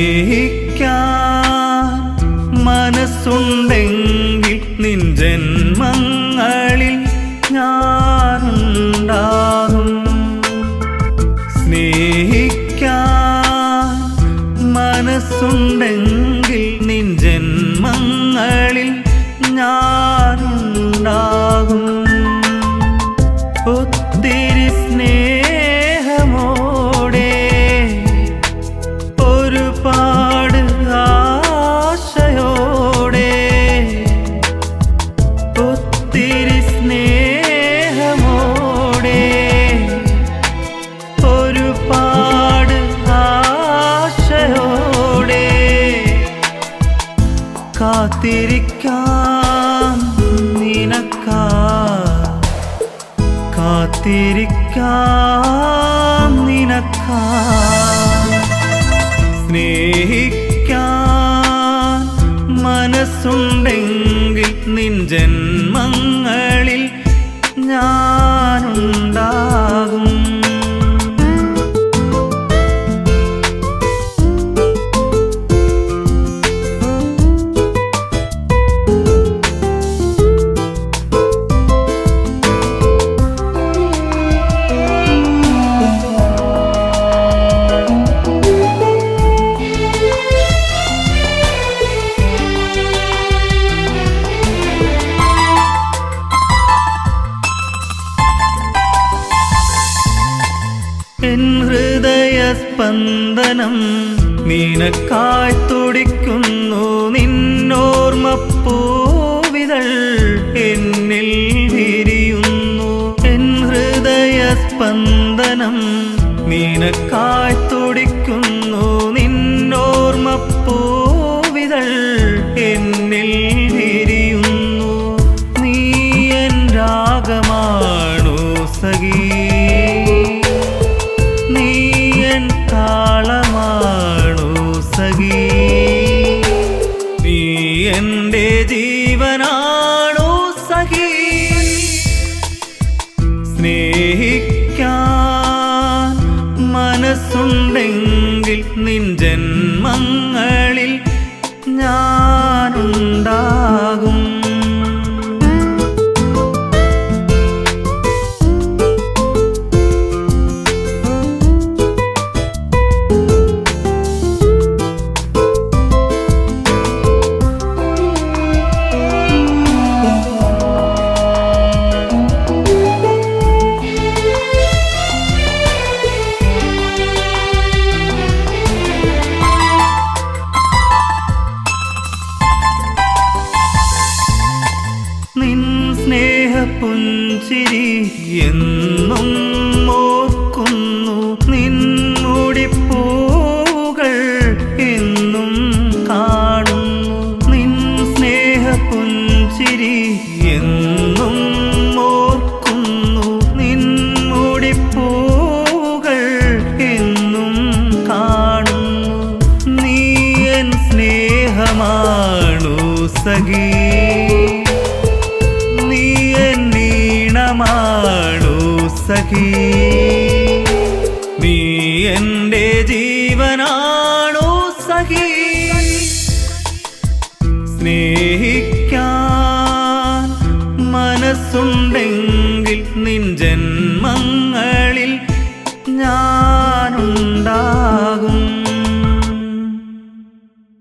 സ്നേഹിക്കാൻ മനസ്സുണ്ടെങ്കിൽ നിൻ ജന്മങ്ങളിൽ ഞാനുണ്ടാകും. സ്നേഹിക്കാൻ മനസ്സുണ്ടെങ്കിൽ നിൻ ജന്മങ്ങളിൽ ഞാനുണ്ടാകും. ഒത്തിരി സ്നേഹ സ്നേഹിക്കാൻ മനസ്സുണ്ടെങ്കിൽ നിൻ ജന്മങ്ങളിൽ ഹൃദയ സ്പന്ദനം നിനക്കായി തുടിക്കുന്നു നിന്നോർമ്മ പൂവിതൾ എന്നിൽ വിരിയുന്നു. എൻ ഹൃദയ സ്പന്ദനം നിനക്കായി എന്റെ ജീവനാണോ സഖി? സ്നേഹിക്കാൻ മനസ്സുണ്ടെങ്കിൽ നിൻ ജന്മങ്ങളിൽ ഞാനുണ്ടാകും സ്നേഹപുഞ്ചിരി എന്നും ഓർക്കുന്നു. നിൻ മുടിപ്പൂകൾ എന്നും കാണുന്നു. നിൻ സ്നേഹ പുഞ്ചിരി എന്നും എന്നീണമാണു സഖി. നീ എന്റെ ജീവനാണോ സഖി. സ്നേഹിക്കാൻ മനസ്സുണ്ടെങ്കിൽ നിൻ ജന്മങ്ങളിൽ ഞാനുണ്ടാകും